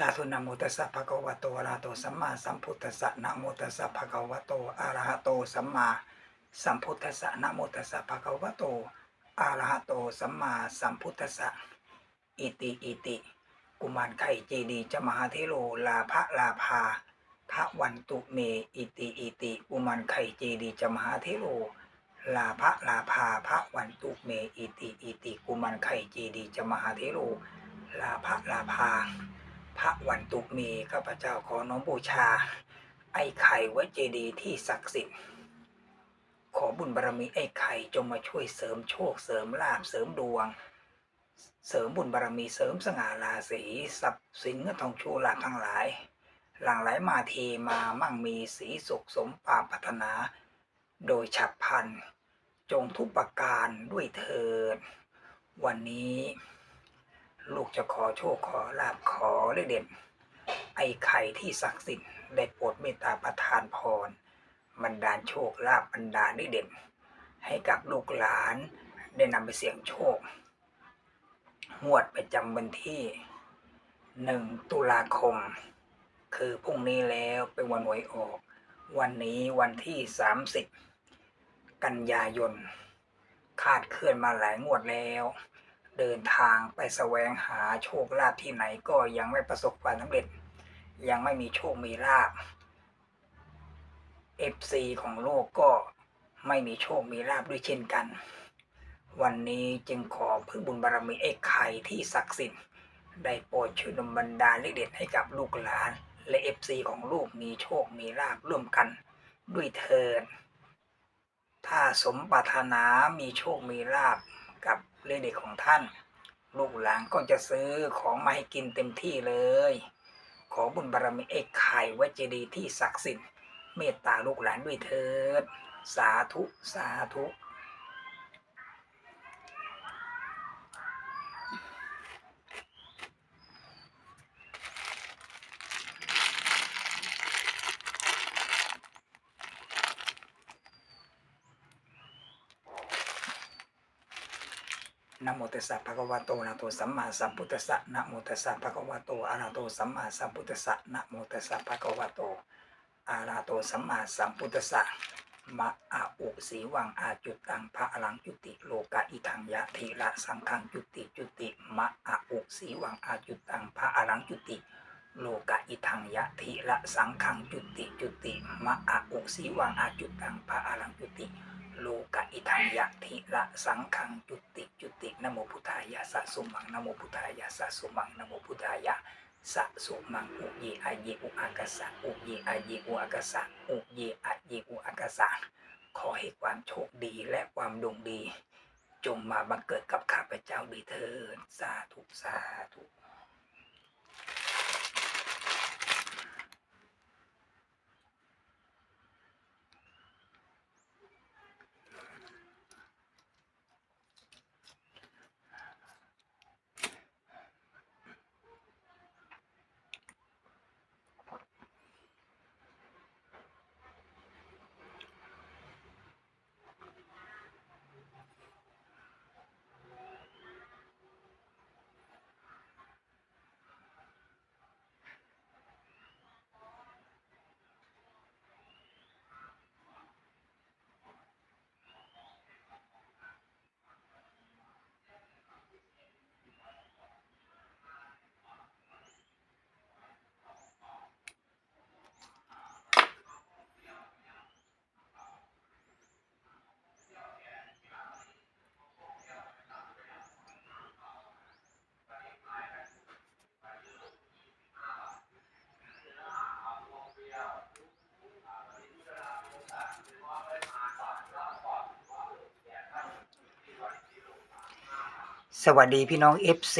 สาธุนะโมตัสสะภะคะวะโตอะระหะโตสัมมาสัมพุทธัสสะนะโมตัสสะภะคะวะโตอะระหะโตสัมมาสัมพุทธัสสะนะโมตัสสะภะคะวะโตอะระหะโตสัมมาสัมพุทธัสสะอิติอิติ กุมารไข่เจดีจะมหาเทโลลาภะลาภาพระวันตุเมอิติอิติ กุมารไข่เจดีจะมหาเทโลลาภะลาภาพระวันตุเมอิติอิติ กุมารไข่เจดีจะมหาเทโลลาภะลาภา พระวันตุกมีข้าพเจ้าขอน้อมบูชา ไอ้ไข่ไว้เจดีที่ศักดิ์สิทธิ์ ขอบุญบารมีไอ้ไข่จงมาช่วยเสริมโชคเสริมลาภเสริมดวง เสริมบุญบารมีเสริมสง่าราศีทรัพย์สินเงินทองชูลาภทั้งหลาย หลังไหลมาเทมามั่งมีสีสุขสมปรารถนา โดยฉับพลันจงทุกประการด้วยเถิดวันนี้ ลูกจะขอโชคขอลาบขอเลขเด่น ไอ้ไข่ที่ศักดิ์สิทธิ์ได้โปรดเมตตาประทานพรบันดาโชคลาภบันดาลเลขเด่น ให้กับลูกหลานได้นำไปเสี่ยงโชคงวดประจำวันที่หนึ่งตุลาคม คือพรุ่งนี้แล้วเป็นวันหวยออก วันนี้วันที่สามิบกันยายน คาดเคลื่อนมาหลายงวดแล้ว เดินทางไปแสวงหาโชคลาภที่ไหนก็ยังไม่ประสบความสำเร็จ ยังไม่มีโชคมีลาภ FC ของโลกก็ไม่มีโชคมีลาภด้วยเช่นกัน วันนี้จึงขอพึ่งบุญบารมีไอ้ไข่ที่ศักดิ์สิทธิ์ได้โปรดช่วยดลบันดาลเลขเด็ดให้กับลูกหลาน และ FC ของลูกมีโชคมีลาภร่วมกันด้วยเถิดถ้าสมปรารถนามีโชคมีลาบกับ เลขเด็กของท่าน ลูกหลานก็จะซื้อของมาให้กินเต็มที่เลย ขอบุญบารมีไอ้ไข่ไว้เจดีย์ที่ศักดิ์สิทธิ์เมตตาลูกหลานด้วยเถิด สาธุ สาธุ นะโมตัสสะภะคะวะโตอะระหะโตสัมมาสัมพุทธัสสะนะโมตัสสะภะคะวะโตอะระหะโตสัมมาสัมพุทธัสสะนะโมตัสสะภะคะวะโตอะระหะโตสัมมาสัมพุทธัสสะมะอาอุสีวังอาจุตังพระอลังจุติโลกะอิทังยะทีละสังขังจุติจุติมะอาอุสีวังอาจุตังพระอลังจุติ โลกะอิทังยะทีละสังขังจุติจุติมะอาอุสีวังอาจุตังพระอลังจุติ โลกะอิทังยะทิละสังขังจุติจุตินโมพุทธายะสะสุมังนโมพุทธายะสะสุมังนโมพุทธายะสะสุมังอุเยอาเยอุอากาสะอุเยอาเยอุอากาสะอุเยอาเยอุอากาสะขอให้ความโชคดีและความดวงดี จงมาบังเกิดกับข้าพเจ้าดีเถิดสาธุสาธุ สวัสดีพี่น้อง FC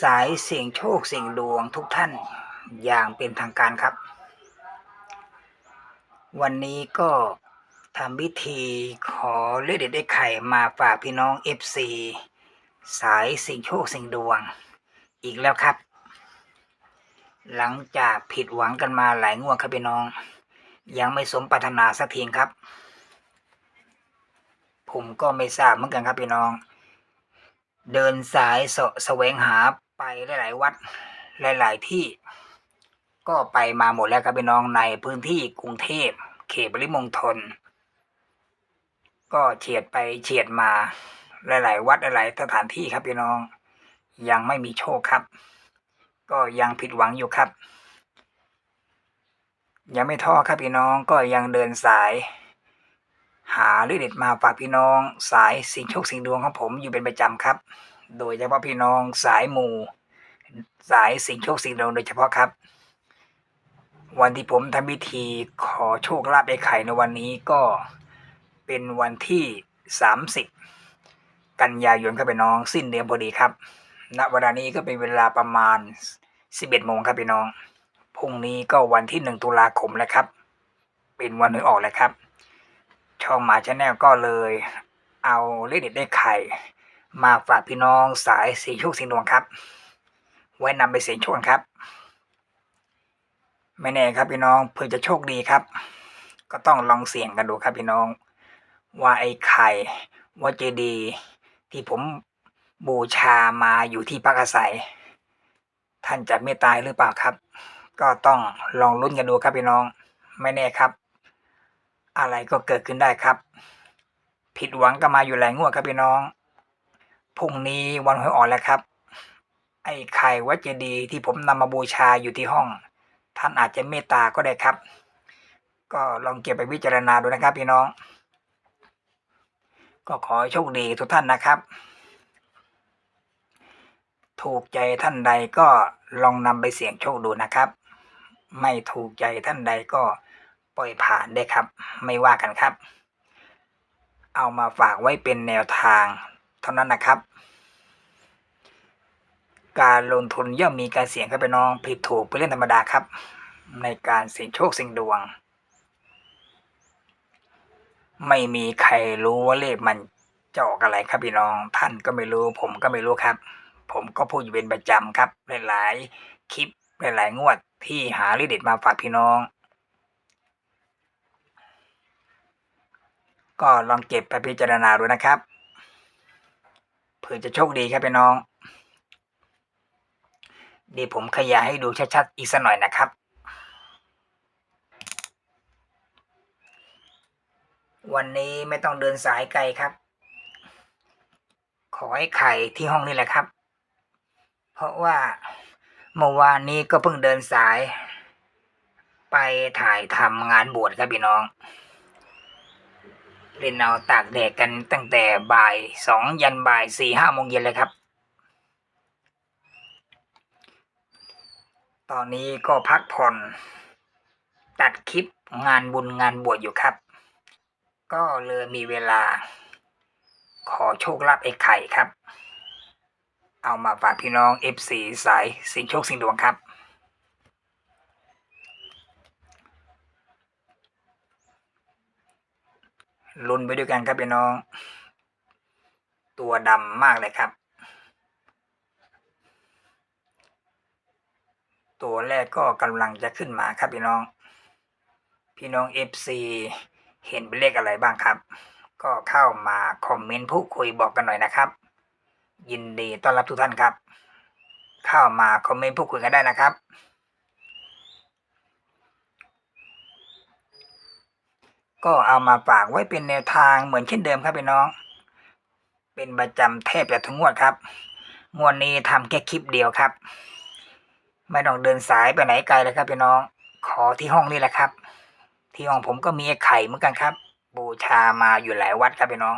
สายเสี่ยงโชคเสี่ยงดวงทุกท่านอย่างเป็นทางการครับ วันนี้ก็ทำพิธีขอเลขเด็ดได้ไข่มาฝากพี่น้อง FC สายเสี่ยงโชคเสี่ยงดวง อีกแล้วครับ หลังจากผิดหวังกันมาหลายงวดครับพี่น้อง ยังไม่สมปรารถนาสักทีครับ ผมก็ไม่ทราบเหมือนกันครับพี่น้อง เดินสายเสะแสวงหาไปหลาย ๆ วัดหลาย ๆ ที่ ก็ไปมาหมดแล้วครับพี่น้องในพื้นที่กรุงเทพเขตปริมณฑลก็เฉียดไปเฉียดมาหลาย ๆ วัดหลายๆสถานที่ครับพี่น้อง ยังไม่มีโชคครับ ก็ยังผิดหวังอยู่ครับ ยังไม่ท้อครับพี่น้องก็ยังเดินสาย หาเรื่องเด็ดมาฝากพี่น้อง สายสิ่งโชคสิ่งดวงของผมอยู่เป็นประจำครับ โดยเฉพาะพี่น้องสายหมูสายสิ่งโชคสิ่งดวงโดยเฉพาะครับ วันที่ผมทำพิธีขอโชคลาภไอ้ไข่ในวันนี้ก็เป็นวันที่ 30 กันยายนครับพี่น้องสิ้นเดือนพอดีครับ ณเวลานี้ก็เป็นเวลาประมาณ 11โมงครับพี่น้องพรุ่งนี้ก็วันที่ 1 ตุลาคมแล้วครับ เป็นวันหวยออกแล้วครับ ช่องหมาชาแนลก็เลย เอาเลขเด็ดได้ไข่ มาฝากพี่น้องสายสีโชคสีดวงครับ ไว้นำไปเสี่ยงโชคกันครับ ไม่แน่ครับพี่น้องเพื่อจะโชคดีครับ ก็ต้องลองเสี่ยงกันดูครับพี่น้อง ว่าไอ้ไข่ว่าเจดีที่ผมบูชามาอยู่ที่พักอาศัย ท่านจะเมตตายหรือเปล่าครับ ก็ต้องลองลุ้นกันดูครับพี่น้อง ไม่แน่ครับ อะไรก็เกิดขึ้นได้ครับ ผิดหวังก็มาอยู่หลายงวดครับพี่น้องพรุ่งนี้วันหวยออกแล้วครับ ไอ้ไข่วัดเจดีที่ผมนำมาบูชาอยู่ที่ห้อง ท่านอาจจะเมตตาก็ได้ครับ ก็ลองเก็บไปพิจารณาดูนะครับพี่น้อง ก็ขอโชคดีทุกท่านนะครับ ถูกใจท่านใดก็ลองนำไปเสี่ยงโชคดูนะครับ ไม่ถูกใจท่านใดก็ ปล่อยผ่านได้ครับ ไม่ว่ากันครับ เอามาฝากไว้เป็นแนวทางเท่านั้นนะครับ การลงทุนย่อมมีการเสี่ยงครับพี่น้องผิดถูกเป็นเรื่องธรรมดาครับ ในการเสี่ยงโชคเสี่ยงดวง ไม่มีใครรู้ว่าเลขมันจะออกอะไรครับพี่น้องท่านก็ไม่รู้ ผมก็ไม่รู้ครับ ผมก็พูดอยู่เป็นประจำครับหลายๆคลิปหลายๆงวดที่หาเลขเด็ดมาฝากพี่น้อง ก็ลองเก็บไปพิจารณาดูนะครับเผื่อจะโชคดีครับพี่น้องเดี๋ยวผมขยายให้ดูชัดๆอีกสักหน่อยนะครับ วันนี้ไม่ต้องเดินสายไกลครับ ขอให้ไข่ที่ห้องนี่แหละครับ เพราะว่าเมื่อวานนี้ก็เพิ่งเดินสาย ไปถ่ายทำงานบวชครับพี่น้อง เล่นเอาตากแดดกันตั้งแต่บ่ายสองยันบ่ายสี่ห้าโมงเย็นเลยครับ ตอนนี้ก็พักผ่อน ตัดคลิปงานบุญงานบวชอยู่ครับ ก็เลยมีเวลา ขอโชคลาภไอ้ไข่ครับ เอามาฝากพี่น้อง FC สายสิงโชคสิงดวงครับ ลุ้นไปด้วยกันครับพี่น้อง ตัวดำมากเลยครับ ตัวแรกก็กำลังจะขึ้นมาครับพี่น้อง พี่น้อง FC เห็นเป็นเลขอะไรบ้างครับ ก็เข้ามาคอมเมนต์พูดคุยบอกกันหน่อยนะครับ ยินดีต้อนรับทุกท่านครับ เข้ามาคอมเมนต์พูดคุยกันได้นะครับ ก็เอามาฝากไว้เป็นแนวทางเหมือนเช่นเดิมครับพี่น้อง เป็นประจำแทบจะทุกงวดครับงวดนี้ทำแค่คลิปเดียวครับ ไม่ต้องเดินสายไปไหนไกลเลยครับพี่น้อง ขอที่ห้องนี่แหละครับ ที่ห้องผมก็มีไอ้ไข่เหมือนกันครับ บูชามาอยู่หลายวัดครับพี่น้อง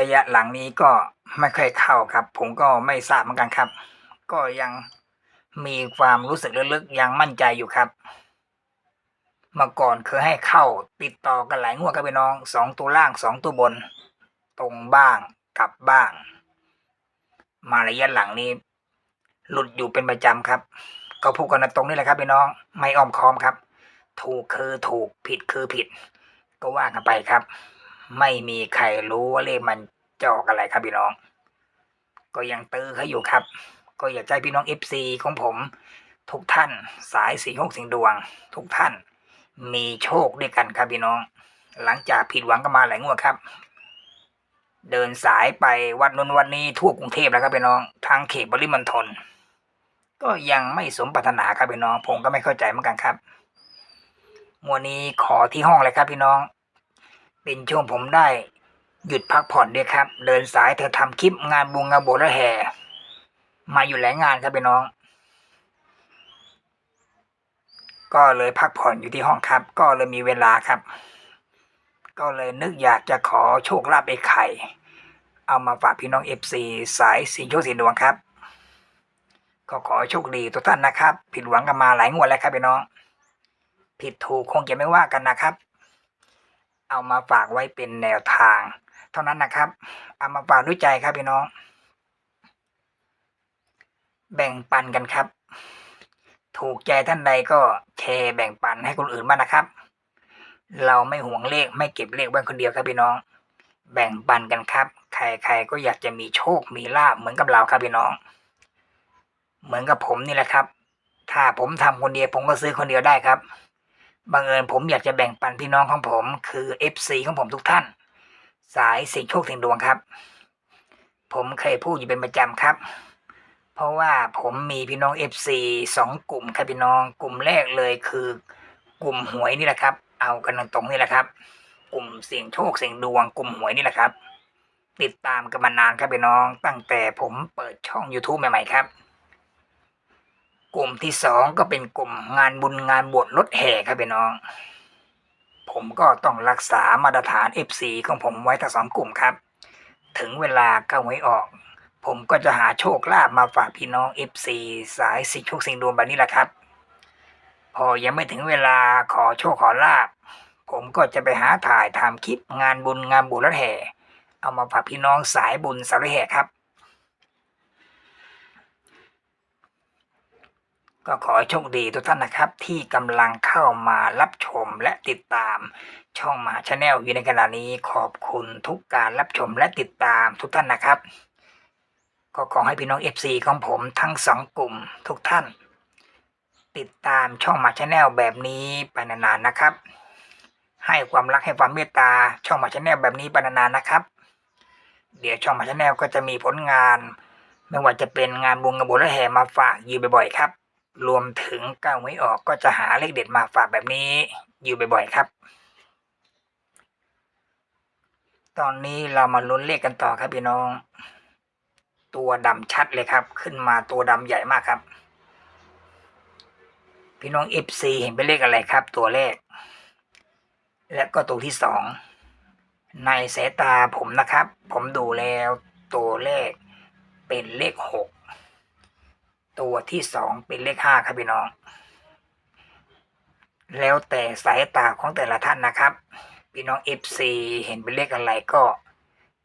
ระยะหลังนี้ก็ไม่ค่อยเข้าครับ ผมก็ไม่ทราบเหมือนกันครับ ก็ยังมีความรู้สึกลึกๆยังมั่นใจอยู่ครับ เมื่อก่อนเคยให้เข้าติดต่อกันหลายงวดครับพี่น้องสองตัวล่างสองตัวบน ตรงบ้างกลับบ้าง มาระยะหลังนี้ หลุดอยู่เป็นประจำครับ ก็พูดกันตรงนี้แหละครับพี่น้อง ไม่อ้อมค้อมครับ ถูกคือถูกผิดคือผิด ก็ว่ากันไปครับ ไม่มีใครรู้ว่าเลขมันจะออกอะไรครับพี่น้อง ก็ยังตื้อเขาอยู่ครับ ก็อยากให้พี่น้องเอฟซีของผม ทุกท่าน สายสีหกสิงดวง ทุกท่าน มีโชคด้วยกันครับพี่น้อง หลังจากผิดหวังกันมาหลายงวดครับ เดินสายไปวัดนนวันนี้ทั่วกรุงเทพแล้วครับพี่น้องทั้งเขตปริมณฑลก็ยังไม่สมปรารถนาครับพี่น้อง ผมก็ไม่เข้าใจเหมือนกันครับงวันนี้ขอที่ห้องเลยครับพี่น้อง เป็นช่วงผมได้หยุดพักผ่อนด้วยครับ เดินสายเธอทำคลิปงานบุงงานโบสถ์และแห่มาอยู่หลายงานครับพี่น้อง ก็เลยพักผ่อนอยู่ที่ห้องครับ ก็เลยมีเวลาครับ ก็เลยนึกอยากจะขอโชคลาภไอ้ไข่ เอามาฝากพี่น้องเอฟซีสายสีโชคสีดวงครับ ก็ขอโชคดีทุกท่านนะครับ ผิดหวังกันมาหลายงวดแล้วครับพี่น้อง ผิดถูกคงจะไม่ว่ากันนะครับ เอามาฝากไว้เป็นแนวทาง เท่านั้นนะครับ เอามาฝากด้วยใจครับพี่น้อง แบ่งปันกันครับ ถูกใจท่านใดก็แชร์แบ่งปันให้คนอื่นบ้างนะครับ เราไม่ห่วงเลขไม่เก็บเลขไว้คนเดียวครับพี่น้อง แบ่งปันกันครับ ใครๆก็อยากจะมีโชคมีลาบเหมือนกับเราครับพี่น้อง เหมือนกับผมนี่แหละครับ ถ้าผมทำคนเดียวผมก็ซื้อคนเดียวได้ครับบังเอิญผมอยากจะแบ่งปันพี่น้องของผม คือ FC ของผมทุกท่าน สายสิ่งโชคสิ่งดวงครับ ผมเคยพูดอยู่เป็นประจำครับ เพราะว่าผมมีพี่น้อง FC สองกลุ่มครับพี่น้องกลุ่มแรกเลยคือกลุ่มหวยนี่แหละครับ เอากันตรงๆนี่แหละครับ กลุ่มเสี่ยงโชคเสี่ยงดวงกลุ่มหวยนี่แหละครับ ติดตามกันมานานครับพี่น้อง ตั้งแต่ผมเปิดช่อง YouTube ใหม่ๆครับ กลุ่มที่สองก็เป็นกลุ่มงานบุญงานบวชรถแห่ครับพี่น้อง ผมก็ต้องรักษามาตรฐาน FC ของผมไว้ทั้งสองกลุ่มครับ ถึงเวลาก้าหวยออก ผมก็จะหาโชคลาภมาฝากพี่น้อง FC สายสิ่งโชคสิ่งดวงแบบนี้แหละครับ พอยังไม่ถึงเวลาขอโชคขอลาบผมก็จะไปหาถ่ายทำคลิปงานบุญงานบุญรถแห่ เอามาฝากพี่น้องสายบุญสายรแห่ครับ ก็ขอโชคดีทุกท่านนะครับ ที่กำลังเข้ามารับชมและติดตามช่องมาชาแนลอยู่ในขณะนี้ขอบคุณทุกการรับชมและติดตามทุกท่านนะครับ ก็ขอให้พี่น้อง FC ของผมทั้งสองกลุ่มทุกท่าน ติดตามช่องมาชาแนลแบบนี้ไปนานๆนะครับ ให้ความรักให้ความเมตตาช่องมาชาแนลแบบนี้ไปนานๆนะครับ เดี๋ยวช่องมาชาแนลก็จะมีผลงาน ไม่ว่าจะเป็นงานบุญกระบุและแห่มาฝากอยู่บ่อยๆครับ รวมถึงก้าวไม่ออกก็จะหาเลขเด็ดมาฝากแบบนี้อยู่บ่อยๆครับ ตอนนี้เรามาลุ้นเลขกันต่อครับพี่น้อง ตัวดำชัดเลยครับ ขึ้นมาตัวดำใหญ่มากครับ พี่น้อง FC เห็นเป็นเลขอะไรครับ ตัวแรก และก็ตัวที่สองในสายตาผมนะครับ ผมดูแล้วตัวเลขเป็นเลขหกตัวที่สองเป็นเลขห้าครับพี่น้อง แล้วแต่สายตาของแต่ละท่านนะครับ พี่น้อง FC เห็นเป็นเลขอะไรก็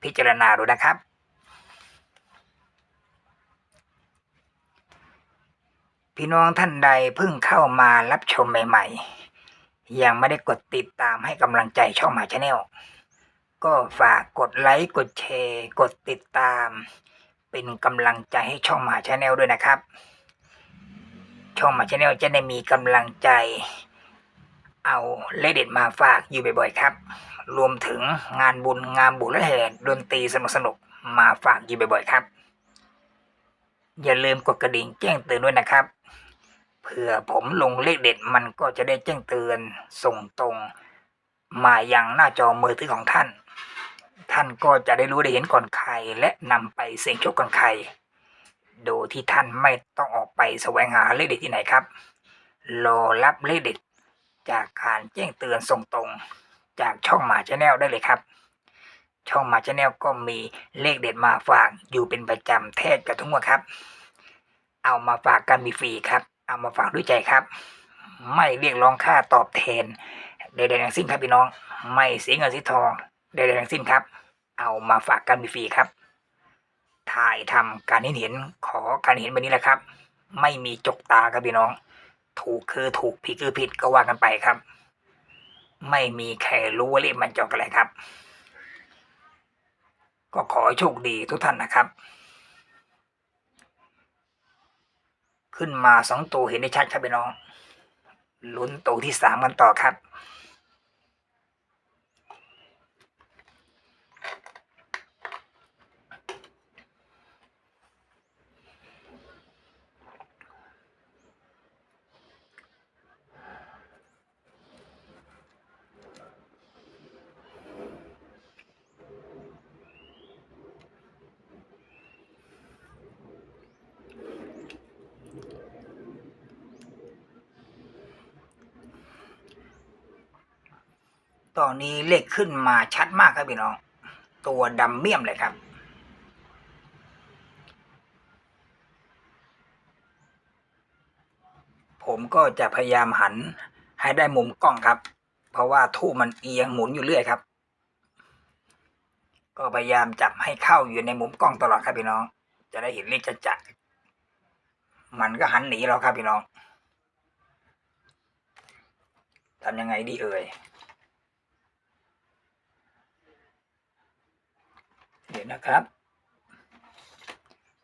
พิจารณาดูนะครับ พี่น้องท่านใดเพิ่งเข้ามารับชมใหม่ๆ ยังไม่ได้กดติดตามให้กำลังใจช่องหมาชาแนลก็ฝากกดไลค์กดแชร์ กดติดตาม เป็นกำลังใจให้ช่องหมาชาแนลด้วยนะครับ ช่องหมาชาแนลจะได้มีกำลังใจ เอาเลเด็ดมาฝากอยู่บ่อยๆครับ รวมถึงงานบุญงานบุญและแห่ดนตรีสนุกๆมาฝากอยู่บ่อยๆครับอย่าลืมกดกระดิ่งแจ้งเตือนด้วยนะครับ เผื่อผมลงเลขเด็ดมันก็จะได้แจ้งเตือนส่งตรง มาอยังหน้าจอมือถือของท่าน ท่านก็จะได้รู้ได้เห็นก่อนใคร และนำไปเสี่ยงโชคก่อนใคร โดยที่ท่านไม่ต้องออกไปแสวงหาเลขเด็ดที่ไหนครับรอรับเลขเด็ดจากการแจ้งเตือนส่งตรงจากช่องหมาชาแนลได้เลยครับ ช่องหมาชาแนลก็มีเลขเด็ดมาฝากอยู่เป็นประจำแทบจะทุกงวันครับ เอามาฝากกันมีฟรีครับ เอามาฝากด้วยใจครับ ไม่เรียกร้องค่าตอบแทนใดๆทั้งสิ้นครับพี่น้อง ไม่เสียเงินเสียทองใดๆทั้งสิ้นครับ เอามาฝากกันฟรีครับ ถ่ายทำการเห็นเห็นขอการเห็นแบบนี้แหละครับ ไม่มีจกตาครับพี่น้อง ถูกคือถูกผิดคือผิดก็ว่ากันไปครับ ไม่มีใครรู้ว่าเลขมันจอกอะไรครับ ก็ขอโชคดีทุกท่านนะครับ ขึ้นมาสองตัวเห็นได้ชัดครับพี่น้องลุ้นตัวที่สามกันต่อครับ ตอนนี้เลขขึ้นมาชัดมากครับพี่น้อง ตัวดำเมี่ยมเลยครับ ผมก็จะพยายามหันให้ได้มุมกล้องครับ เพราะว่าทูบมันเอียงหมุนอยู่เรื่อยครับ ก็พยายามจับให้เข้าอยู่ในมุมกล้องตลอดครับพี่น้อง จะได้เห็นเลขจัดๆมันก็หันหนีเราครับพี่น้องทำยังไงดีเอ่ย เดี๋ยวนะครับ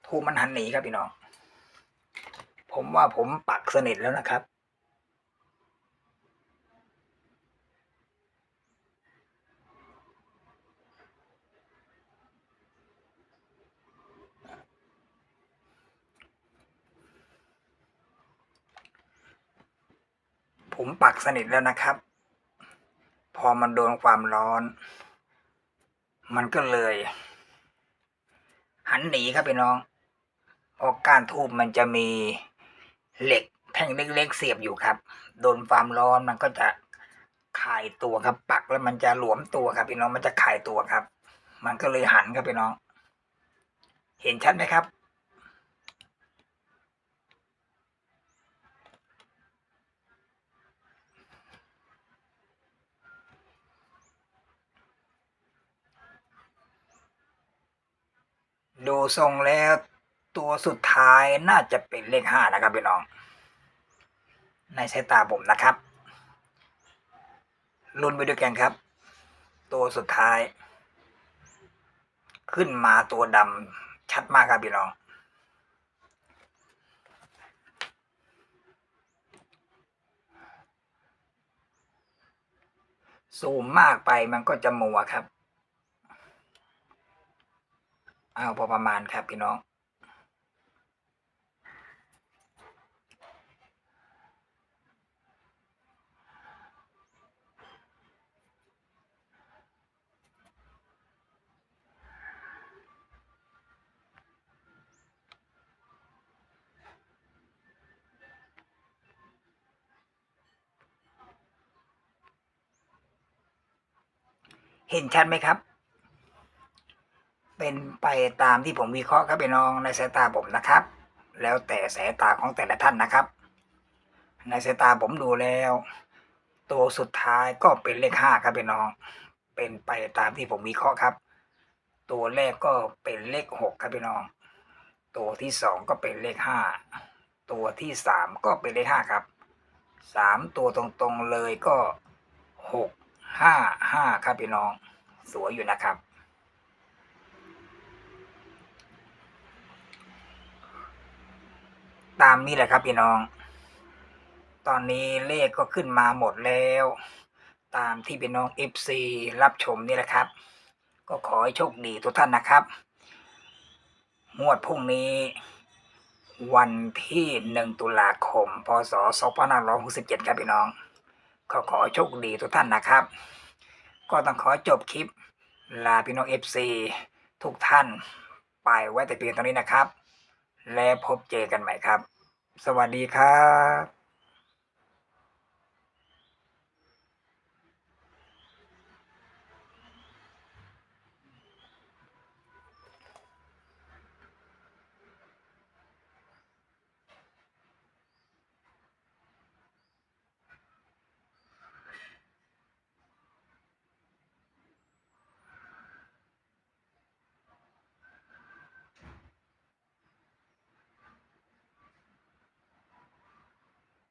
ทูมันหันหนีครับพี่น้อง ผมว่าผมปักสนิทแล้วนะครับ ผมปักสนิทแล้วนะครับ พอมันโดนความร้อน มันก็เลย หันหนีครับพี่น้องเพราะก้านทูบมันจะมีเหล็กแท่งเล็กๆเสียบอยู่ครับ โดนความร้อนมันก็จะคายตัวครับ ปักแล้วมันจะหลวมตัวครับ พี่น้องมันจะคายตัวครับ มันก็เลยหันครับพี่น้อง เห็นชัดไหมครับ ดูทรงแล้วตัวสุดท้ายน่าจะเป็นเลขห้านะครับพี่น้อง ในสายตาผมนะครับลุ้นไปด้วยกันครับ ตัวสุดท้าย ขึ้นมาตัวดำชัดมากครับพี่น้องซูมมากไปมันก็จะมัวครับ เอาพอประมาณครับพี่น้อง เห็นชัดไหมครับ เป็นไปตามที่ผมวิเคราะห์ครับพี่น้องในสายตาผมนะครับ แล้วแต่สายตาของแต่ละท่านนะครับ ในสายตาผมดูแล้ว ตัวสุดท้ายก็เป็นเลขห้าครับพี่น้อง เป็นไปตามที่ผมวิเคราะห์ครับ ตัวแรกก็เป็นเลขหกครับพี่น้อง ตัวที่สองก็เป็นเลขห้าตัวที่สามก็เป็นเลขห้าครับสามตัวตรงๆเลยก็หกห้าห้าครับพี่น้อง สวยอยู่นะครับ ตามนี้แหละครับพี่น้อง ตอนนี้เลขก็ขึ้นมาหมดแล้ว ตามที่พี่น้อง FC รับชมนี่แหละครับ ก็ขอให้โชคดีทุกท่านนะครับงวดพรุ่งนี้วันที่หนึ่งตุลาคม พศ 2567 ครับพี่น้องก็ขอโชคดีทุกท่านนะครับ ก็ต้องขอจบคลิป ลาพี่น้อง FC ทุกท่าน ไปไว้แต่เพียงเท่านี้นะครับ และพบเจอกันใหม่ครับ สวัสดีครับ